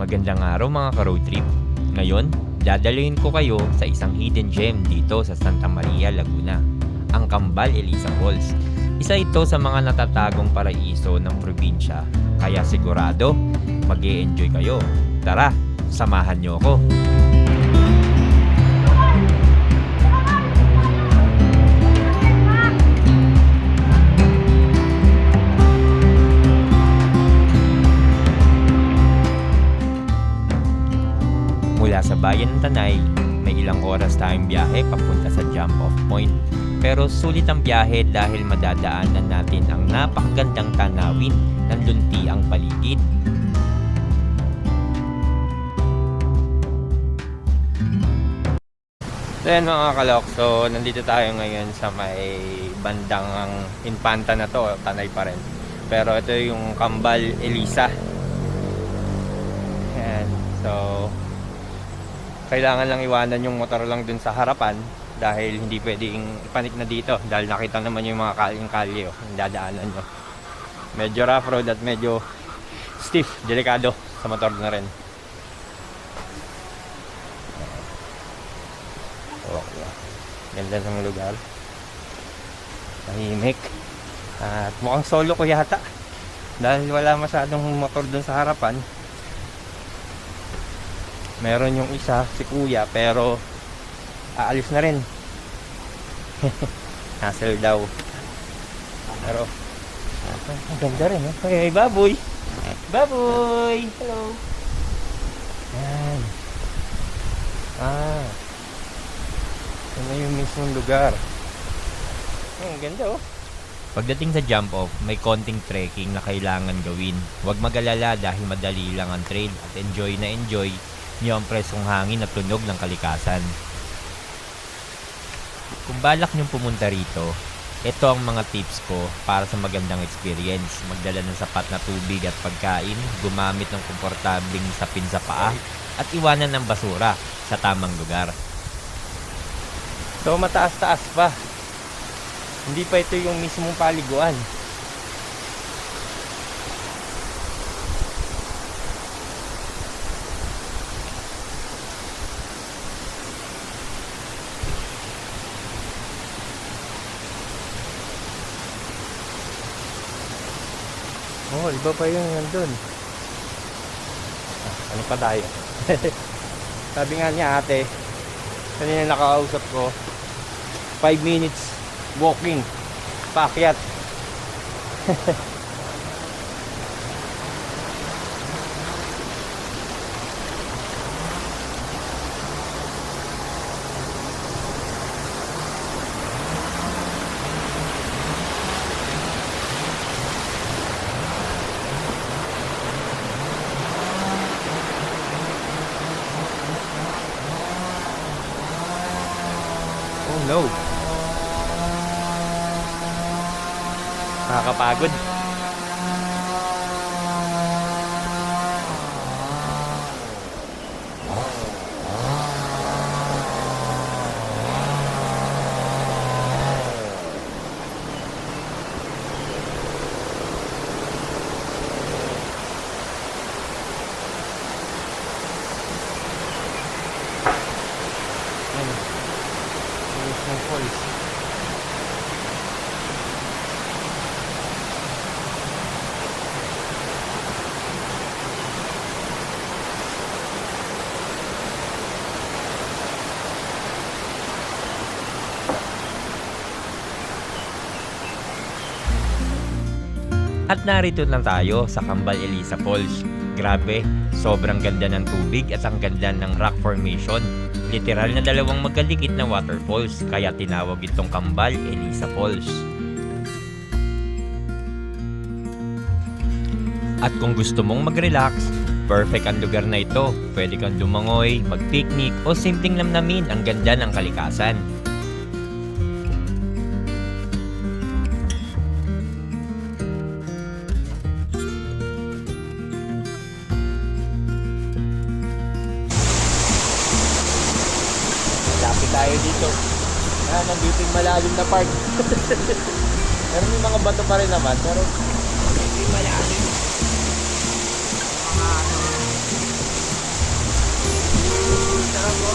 Magandang araw mga ka-road trip. Ngayon, dadalhin ko kayo sa isang hidden gem dito sa Santa Maria, Laguna. Ang Kambal Elisa Falls. Isa ito sa mga natatagong paraiso ng probinsya. Kaya sigurado, mag enjoy kayo. Tara, samahan niyo ako. Bayan ng Tanay, may ilang oras tayong biyahe papunta sa jump off point. Pero sulit ang biyahe dahil madadaanan natin ang napakagandang tanawin ng luntiang paligid. So yan mga kalok, so nandito tayo ngayon sa may bandang Infanta na to, Tanay pa rin. Pero ito yung Kambal Elisa. Yan, so kailangan lang iwanan yung motor lang dun sa harapan dahil hindi pwedeng ipanik na dito dahil nakita naman yung mga kalyeng kalye oh, yung dadaanan nyo. Medyo rough road at medyo stiff, delikado sa motor na rin. Yeah. Ganda ng lugar. Tahimik. At mukhang solo ko yata. Dahil wala masyadong motor dun sa harapan. Meron yung isa, si kuya, pero aalis na rin. Hassle daw. Pero, ang ganda rin. Eh. Hey, baboy! Baboy! Hello! Yan. Ah. Ito na yung mismong lugar. Ang ganda oh. Pagdating sa jump off, may konting trekking na kailangan gawin. Huwag magalala dahil madali lang ang trail at enjoy na enjoy niyo ang presong hangin at tunog ng kalikasan. Kung balak niyong pumunta rito, ito ang mga tips ko para sa magandang experience. Magdala ng sapat na tubig at pagkain, gumamit ng komportabling sapin sa paa, at iwanan ng basura sa tamang lugar. So mataas-taas pa. Hindi pa ito yung mismong paliguan. Oh, iba pa yung nandun. Ah, ano pa tayo? Sabi nga niya ate, kanina nakausap ko, 5 minutes walking, paakyat. no. Nakakapagod. At narito na tayo sa Kambal Elisa Falls. Grabe, sobrang ganda ng tubig at ang ganda ng rock formation. Literal na dalawang magkalikit na waterfalls, kaya tinawag itong Kambal Elisa Falls. At kung gusto mong mag-relax, perfect ang lugar na ito. Pwede kang lumangoy, mag-picnic o simpleng lamnamin ang ganda ng kalikasan. tayo dito. Ah, nandito yung malalim na park. pero may mga bato pa rin naman, pero hindi malalim. Ano. Sarap po.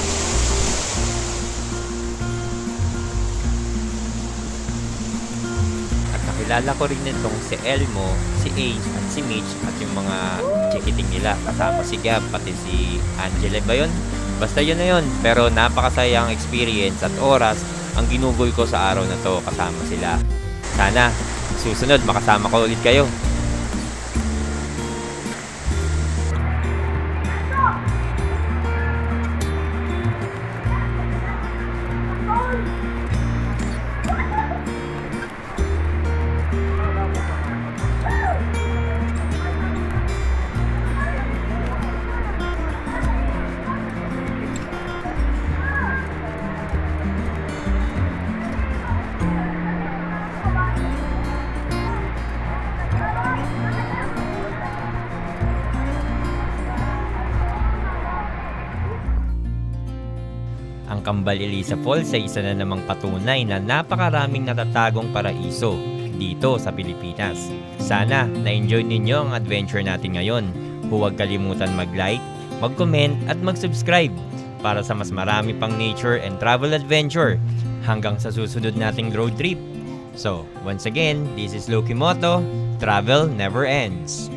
At nakilala ko rin nitong si Elmo, si Ace, at si Mitch, at yung mga chikiting nila. Kasama si Gab, pati si Angela ba yun? Basta yun na yun. Pero napakasayang experience at oras ang ginugol ko sa araw na to kasama sila. Sana, susunod makasama ko ulit kayo. Ang Kambal Elisa Falls ay isa na namang patunay na napakaraming natatagong paraiso dito sa Pilipinas. Sana na-enjoy ninyo ang adventure natin ngayon. Huwag kalimutan mag-like, mag-comment at mag-subscribe para sa mas marami pang nature and travel adventure hanggang sa susunod nating road trip. So, once again, this is Loki Moto. Travel never ends.